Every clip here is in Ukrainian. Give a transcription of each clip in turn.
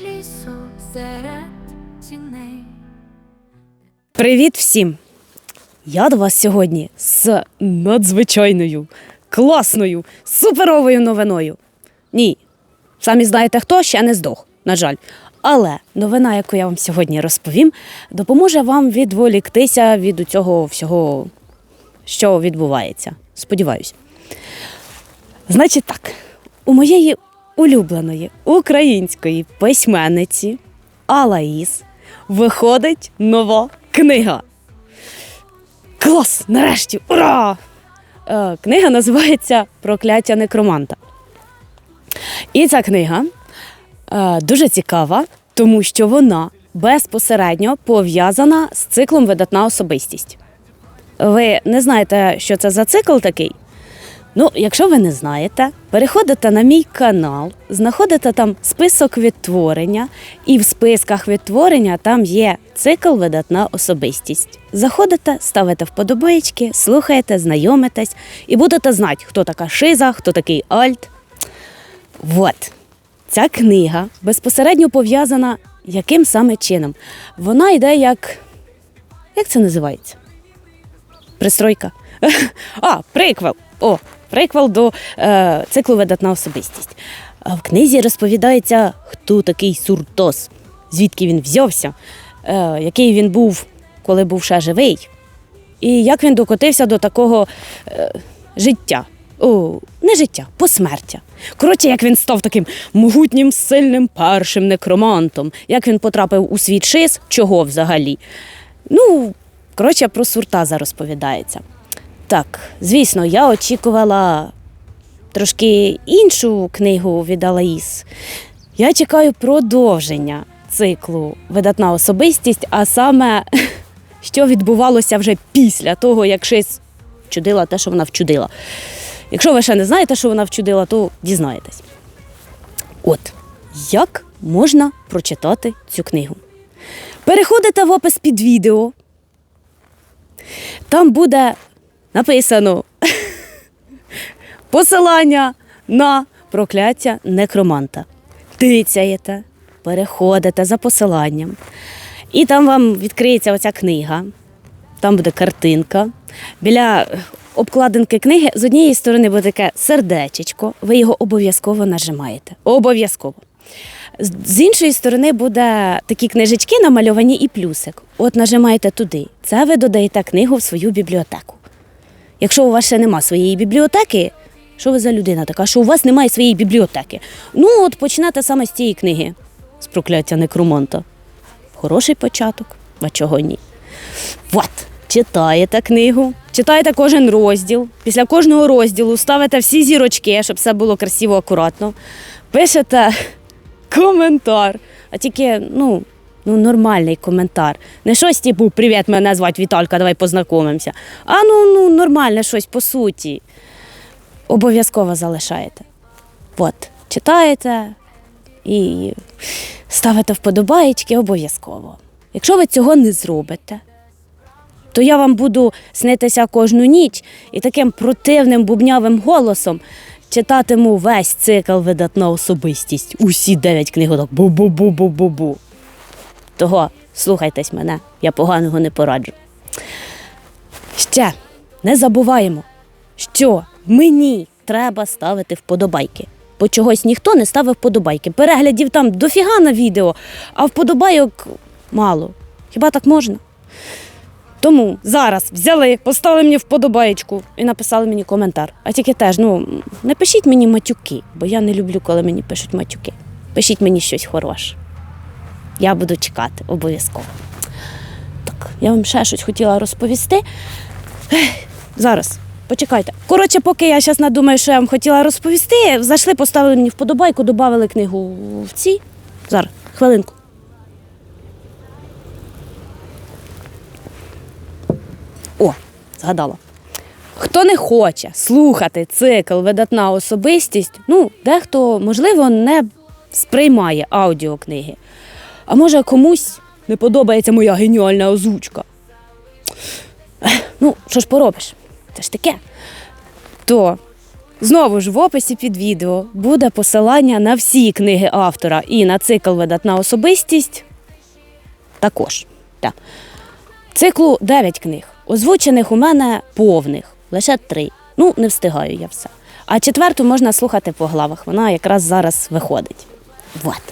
лісу серед тіней. Привіт всім! Я до вас сьогодні з надзвичайною, класною, суперовою новиною. Ні, самі знаєте хто ще не здох, на жаль. Але новина, яку я вам сьогодні розповім, допоможе вам відволіктися від цього всього, що відбувається. Сподіваюсь. Значить так, у моєї улюбленої української письменниці Алаїс виходить нова книга. Клас! Нарешті! Ура! Е, книга називається Прокляття некроманта. І ця книга е, дуже цікава, тому що вона безпосередньо пов'язана з циклом Видатна особистість. Ви не знаєте, що це за цикл такий? Ну, якщо ви не знаєте, переходите на мій канал, знаходите там список відтворення, і в списках відтворення там є цикл видатна особистість. Заходите, ставите вподобаєчки, слухаєте, знайомитесь і будете знати, хто така Шиза, хто такий Альт. Вот. Ця книга безпосередньо пов'язана яким саме чином. Вона йде як. Як це називається? Пристройка. А, приквел. О, приквел до е, циклу Видатна особистість. А в книзі розповідається, хто такий Суртос, звідки він взявся, е, який він був, коли був ще живий, і як він докотився до такого е, життя. О, не життя, посмертя. Коротше, як він став таким могутнім, сильним першим некромантом, як він потрапив у світ шиз, чого взагалі. Ну, коротше, про Суртаза розповідається. Так, звісно, я очікувала трошки іншу книгу від Алаїс. Я чекаю продовження циклу Видатна особистість, а саме, що відбувалося вже після того, як Шиз вчудила те, що вона вчудила. Якщо ви ще не знаєте, що вона вчудила, то дізнаєтесь. От, як можна прочитати цю книгу? Переходите в опис під відео. Там буде написано посилання на прокляття некроманта. Тицяєте, переходите за посиланням. І там вам відкриється оця книга, там буде картинка. Біля обкладинки книги з однієї сторони буде таке сердечечко, ви його обов'язково нажимаєте. Обов'язково. З- іншої сторони буде такі книжечки намальовані і плюсик. От нажимаєте туди. Це ви додаєте книгу в свою бібліотеку. Якщо у вас ще нема своєї бібліотеки, що ви за людина така, що у вас немає своєї бібліотеки? Ну, от почнете саме з цієї книги з прокляття некромонта. Хороший початок, а чого ні? От, читаєте книгу, читаєте кожен розділ. Після кожного розділу ставите всі зірочки, щоб все було красиво, акуратно. Пишете коментар, а тільки, ну, ну, нормальний коментар. Не щось типу Привіт, мене звати Віталька, давай познайомимося. А ну, ну нормальне щось по суті. Обов'язково залишаєте. От, читаєте і ставите вподобаєчки обов'язково. Якщо ви цього не зробите, то я вам буду снитися кожну ніч і таким противним бубнявим голосом читатиму весь цикл видатна особистість. Усі дев'ять книгодок. Бу-бу-бу-бу-бу-бу. Того слухайтесь мене, я поганого не пораджу. Ще не забуваємо, що мені треба ставити вподобайки. Бо чогось ніхто не ставив вподобайки. Переглядів там дофіга на відео, а вподобайок мало. Хіба так можна? Тому зараз взяли, поставили мені вподобаєчку і написали мені коментар. А тільки теж, ну, не пишіть мені матюки, бо я не люблю, коли мені пишуть матюки. Пишіть мені щось хороше. Я буду чекати обов'язково. Так, я вам ще щось хотіла розповісти. Зараз, почекайте. Коротше, поки я зараз надумаю, що я вам хотіла розповісти, зайшли, поставили мені вподобайку, додали книгу в ці. Зараз, хвилинку. О, згадала. Хто не хоче слухати цикл видатна особистість, ну, дехто, можливо, не сприймає аудіокниги. А може комусь не подобається моя геніальна озвучка. Ну, що ж поробиш? Це ж таке. То Знову ж в описі під відео буде посилання на всі книги автора і на цикл Видатна особистість. Також. Так. Циклу 9 книг. Озвучених у мене повних, лише 3. Ну, не встигаю я все. А четверту можна слухати по главах. Вона якраз зараз виходить. Вот.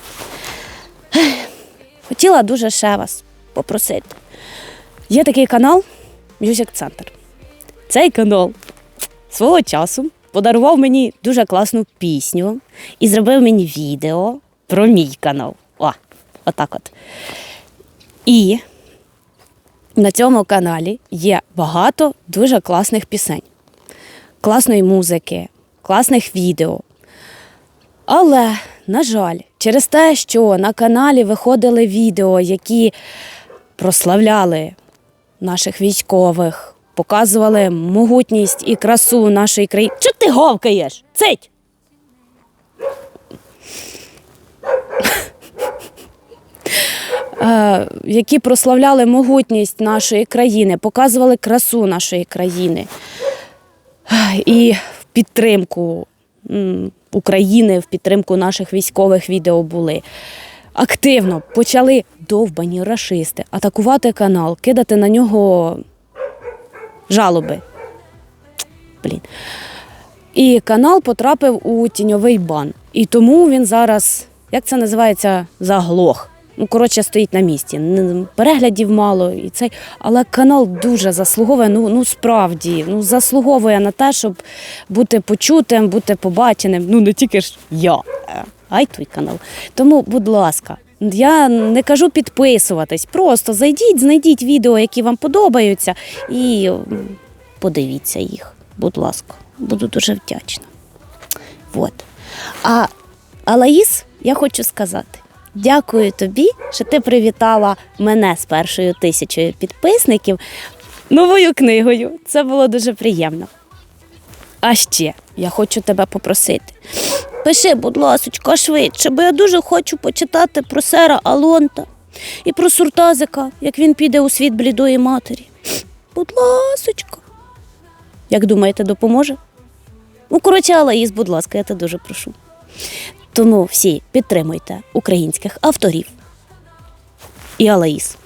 Хотіла дуже ще вас попросити. Є такий канал Music Center. Цей канал свого часу подарував мені дуже класну пісню і зробив мені відео про мій канал. О, отак от. І на цьому каналі є багато дуже класних пісень, класної музики, класних відео. Але, на жаль, через те, що на каналі виходили відео, які прославляли наших військових, показували могутність і красу нашої країни. Чого ти говкаєш? Цить! Е, які прославляли могутність нашої країни, показували красу нашої країни Е, і підтримку України, в підтримку наших військових відео були. Активно почали довбані рашисти атакувати канал, кидати на нього жалоби. Блін. І канал потрапив у тіньовий бан. І тому він зараз, як це називається, заглох. Ну, коротше, стоїть на місці. Переглядів мало і цей. Але канал дуже заслуговує. Ну, ну справді, ну заслуговує на те, щоб бути почутим, бути побаченим. Ну не тільки ж я, е, а й твій канал. Тому, будь ласка, я не кажу підписуватись. Просто зайдіть, знайдіть відео, які вам подобаються, і подивіться їх. Будь ласка, буду дуже вдячна. Вот. А, а Лаїс, я хочу сказати. Дякую тобі, що ти привітала мене з першою тисячою підписників новою книгою. Це було дуже приємно. А ще я хочу тебе попросити. Пиши, будь ласочка, швидше, бо я дуже хочу почитати про сера Алонта і про Суртазика, як він піде у світ блідої матері. Будь ласочка. Як думаєте, допоможе? Ну, коротше, Алаїс, будь ласка, я тебе дуже прошу. Тому всі підтримуйте українських авторів. І Алаїс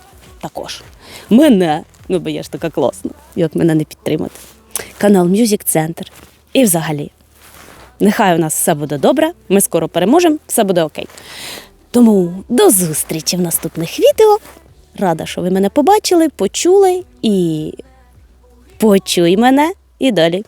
також. Мене, ну бо я ж така класна, як мене не підтримати. Канал Music Center. І взагалі, нехай у нас все буде добре, ми скоро переможемо, все буде окей. Тому до зустрічі в наступних відео. Рада, що ви мене побачили, почули і почуй мене і далі.